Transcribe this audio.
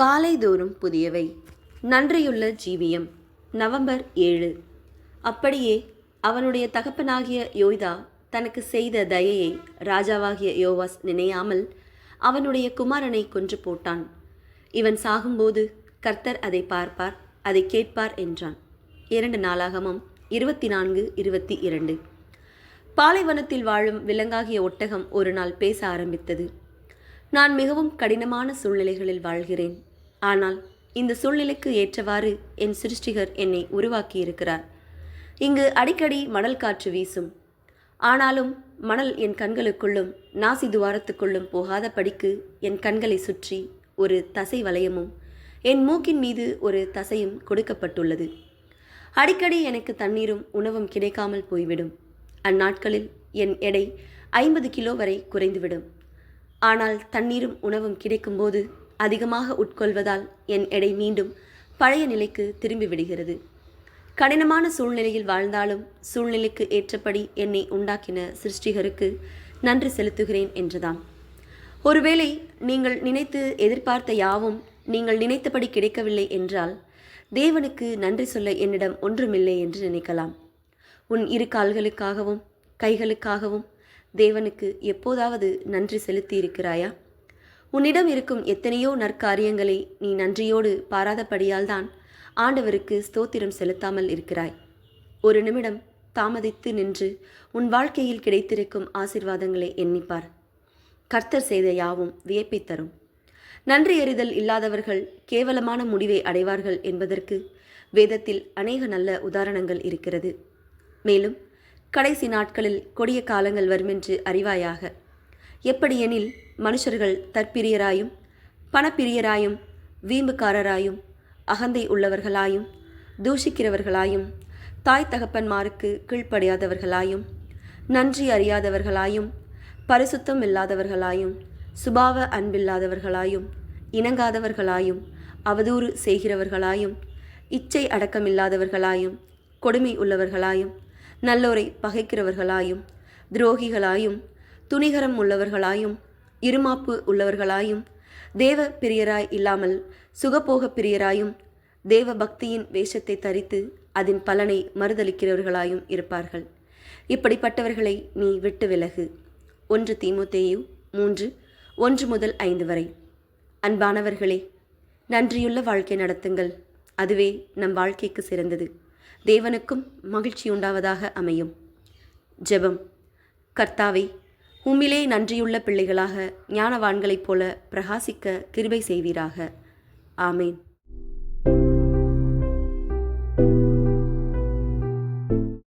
காலைதோறும் புதியவை. நன்றியுள்ள ஜீவியம். நவம்பர் ஏழு. அப்படியே அவனுடைய தகப்பனாகிய யோய்தா தனக்கு செய்த தயையை ராஜாவாகிய யோவாஸ் நினையாமல் அவனுடைய குமாரனை கொன்று போட்டான். இவன் சாகும்போது கர்த்தர் அதை பார்ப்பார் அதை கேட்பார் என்றான். இரண்டு நாளாகமம் இருபத்தி நான்கு இருபத்தி இரண்டு பாலைவனத்தில் வாழும் விலங்காகிய ஒட்டகம் ஒரு நாள் பேச ஆரம்பித்தது. நான் மிகவும் கடினமான சூழ்நிலைகளில் வாழ்கிறேன். ஆனால் இந்த சூழ்நிலைக்கு ஏற்றவாறு என் சிருஷ்டிகர் என்னை உருவாக்கியிருக்கிறார். இங்கு அடிக்கடி மணல் காற்று வீசும். ஆனாலும் மணல் என் கண்களுக்குள்ளும் நாசி துவாரத்துக்குள்ளும் போகாத படிக்கு என் கண்களை சுற்றி ஒரு தசை வளையமும் என் மூக்கின் மீது ஒரு தசையும் கொடுக்கப்பட்டுள்ளது. அடிக்கடி எனக்கு தண்ணீரும் உணவும் கிடைக்காமல் போய்விடும். அந்நாட்களில் என் எடை ஐம்பது கிலோ வரை குறைந்துவிடும். ஆனால் தண்ணீரும் உணவும் கிடைக்கும்போது அதிகமாக உட்கொள்வதால் என் எடை மீண்டும் பழைய நிலைக்கு திரும்பி விடுகிறது கடினமான சூழ்நிலையில் வாழ்ந்தாலும் சூழ்நிலைக்கு ஏற்றபடி என்னை உண்டாக்கின சிருஷ்டிகருக்கு நன்றி செலுத்துகிறேன் என்றுதான். ஒருவேளை நீங்கள் நினைத்து எதிர்பார்த்த யாவும் நீங்கள் நினைத்தபடி கிடைக்கவில்லை என்றால் தேவனுக்கு நன்றி சொல்ல என்னிடம் ஒன்றுமில்லை என்று நினைக்கலாம். உன் இரு கால்களுக்காகவும் கைகளுக்காகவும் தேவனுக்கு எப்போதாவது நன்றி செலுத்தி இருக்கிறாயா உன்னிடம் இருக்கும் எத்தனையோ நற்காரியங்களை நீ நன்றியோடு பாராதபடியால்தான் ஆண்டவருக்கு ஸ்தோத்திரம் செலுத்தாமல் இருக்கிறாய். ஒரு நிமிடம் தாமதித்து நின்று உன் வாழ்க்கையில் கிடைத்திருக்கும் ஆசிர்வாதங்களை எண்ணிப்பார். கர்த்தர் செய்த யாவும் வியப்பை தரும். நன்றி எறிதல் இல்லாதவர்கள் கேவலமான முடிவை அடைவார்கள் என்பதற்கு வேதத்தில் அநேக நல்ல உதாரணங்கள் இருக்கிறது. மேலும் கடைசி நாட்களில் கொடிய காலங்கள் வருமென்று அறிவாயாக எப்படியெனில் மனுஷர்கள் தற்பிரியராயும் பணப்பிரியராயும் வீம்புக்காரராயும் அகந்தை உள்ளவர்களாயும் தூஷிக்கிறவர்களாயும் தாய் தகப்பன்மாருக்கு கீழ்ப்படியாதவர்களாயும் நன்றி அறியாதவர்களாயும் பரிசுத்தம் இல்லாதவர்களாயும் சுபாவ அன்பில்லாதவர்களாயும் இணங்காதவர்களாயும் அவதூறு செய்கிறவர்களாயும் இச்சை அடக்கமில்லாதவர்களாயும் கொடுமை உள்ளவர்களாயும் நல்லோரை பகைக்கிறவர்களாயும் துரோகிகளாயும் துணிகரம் உள்ளவர்களாயும் இருமாப்பு உள்ளவர்களாயும் தேவ பிரியராய் இல்லாமல் சுகபோக பிரியராயும் தேவ பக்தியின் வேஷத்தை தரித்து அதன் பலனை மறுதளிக்கிறவர்களாயும் இருப்பார்கள். இப்படிப்பட்டவர்களை நீ விட்டு விலகு. ஒன்று தீமுத்தேயு மூன்று ஒன்று முதல் ஐந்து வரை. அன்பானவர்களே நன்றியுள்ள வாழ்க்கை நடத்துங்கள். அதுவே நம் வாழ்க்கைக்கு சிறந்தது. தேவனுக்கும் மகிழ்ச்சி உண்டாவதாக அமையும். ஜெபம். கர்த்தாவை உம்மிலே நன்றியுள்ள பிள்ளைகளாக ஞானவான்களைப் போல பிரகாசிக்க கிருபை செய்வீராக. ஆமேன்.